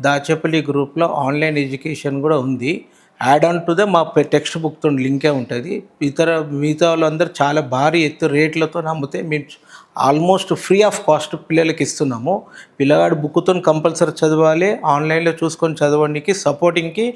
దాచేపల్లి గ్రూప్లో online education కూడా ఉంది. యాడ్ ఆన్ టు ద మా టెక్స్ట్ బుక్తో లింకే ఉంటుంది. ఇతర మిగతా వాళ్ళందరూ చాలా భారీ ఎత్తు రేట్లతో నమ్మితే మేము ఆల్మోస్ట్ ఫ్రీ ఆఫ్ కాస్ట్ పిల్లలకి ఇస్తున్నాము. పిల్లగాడు బుక్తో కంపల్సరీ చదవాలి ఆన్లైన్లో చూసుకొని చదవడానికి సపోర్టింగ్కి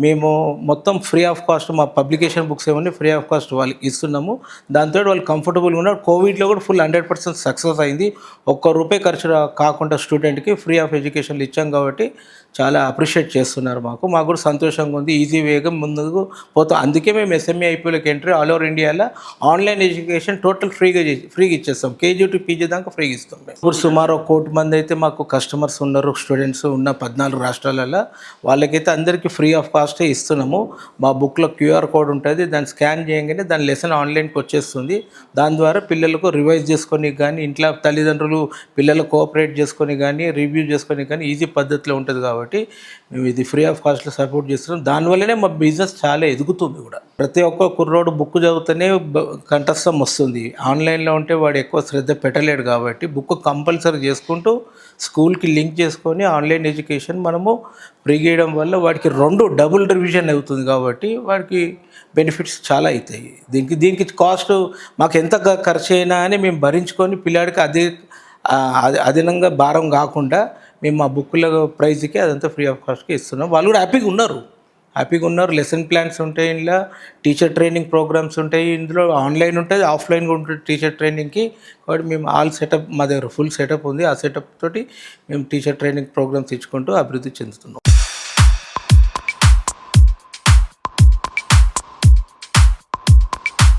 మేము మొత్తం ఫ్రీ ఆఫ్ కాస్ట్ మా పబ్లికేషన్ బుక్స్ ఏమన్నా ఫ్రీ ఆఫ్ కాస్ట్ వాళ్ళకి ఇస్తున్నాము. దాంతో వాళ్ళు కంఫర్టబుల్గా ఉన్నారు. కోవిడ్లో కూడా ఫుల్ హండ్రెడ్ పర్సెంట్ సక్సెస్ అయింది. ఒక్క రూపాయి ఖర్చు కాకుండా స్టూడెంట్కి ఫ్రీ ఆఫ్ ఎడ్యుకేషన్లు ఇచ్చాం కాబట్టి చాలా అప్రిషియేట్ చేస్తున్నారు మాకు. మాకు కూడా సంతోషంగా ఉంది. ఈజీ వేగం ముందుకు పోతాం. అందుకే మేము ఎస్ఎంఏ ఐపీలోకి ఎంట్రీ ఆల్ ఓవర్ ఇండియాలో ఆన్లైన్ ఎడ్యుకేషన్ టోటల్ ఫ్రీగా ఫ్రీగా ఇచ్చేస్తాం. కేజీ టు పీజీ దాకా ఫ్రీగా ఇస్తాం మేము. ఇప్పుడు సుమారు ఒక కోటి మంది అయితే మాకు కస్టమర్స్ ఉన్నారు స్టూడెంట్స్ ఉన్న పద్నాలుగు రాష్ట్రాలలో. వాళ్ళకైతే అందరికీ ఫ్రీ ఆఫ్ కాస్టే ఇస్తున్నాము. మా బుక్లో క్యూఆర్ కోడ్ ఉంటుంది. దాన్ని స్కాన్ చేయగానే దాని లెసన్ ఆన్లైన్కి వచ్చేస్తుంది. దాని ద్వారా పిల్లలకు రివైజ్ చేసుకొని కానీ ఇంట్లో తల్లిదండ్రులు పిల్లలు కోఆపరేట్ చేసుకొని కానీ రివ్యూ చేసుకొని కానీ ఈజీ పద్ధతిలో ఉంటుంది కాబట్టి మేము ఇది ఫ్రీ ఆఫ్ కాస్ట్లో సపోర్ట్ చేస్తున్నాం. దానివల్లనే మా బిజినెస్ చాలా ఎదుగుతుంది కూడా. ప్రతి ఒక్క కుర్రోడు బుక్ చదివితేనే బ- కంఠస్థం వస్తుంది. ఆన్లైన్లో ఉంటే వాడు ఎక్కువ శ్రద్ధ పెట్టలేడు కాబట్టి బుక్ కంపల్సరీ చేసుకుంటూ స్కూల్కి లింక్ చేసుకొని ఆన్లైన్ ఎడ్యుకేషన్ మనము ఫ్రీ చేయడం వల్ల వాడికి రెండు డబుల్ రివిజన్ అవుతుంది కాబట్టి వాడికి బెనిఫిట్స్ చాలా అవుతాయి. దీనికి దీనికి కాస్ట్ మాకు ఎంత ఖర్చు అయినా అని మేము భరించుకొని పిల్లాడికి అదే అదనంగా భారం కాకుండా మేము మా బుక్కుల ప్రైజ్కి అదంతా ఫ్రీ ఆఫ్ కాస్ట్కి ఇస్తున్నాం. వాళ్ళు కూడా హ్యాపీగా ఉన్నారు. హ్యాపీగా ఉన్నారు. లెసన్ ప్లాన్స్ ఉంటాయి ఇందులో టీచర్ ట్రైనింగ్ ప్రోగ్రామ్స్ ఉంటాయి. ఇందులో ఆన్లైన్ ఉంటుంది ఆఫ్లైన్ కూడా ఉంటుంది టీచర్ ట్రైనింగ్కి. కాబట్టి మేము ఆల్ సెటప్ మా దగ్గర ఫుల్ సెటప్ ఉంది. ఆ సెటప్ తోటి మేము టీచర్ ట్రైనింగ్ ప్రోగ్రామ్స్ ఇచ్చుకుంటూ అభివృద్ధి చెందుతున్నాం.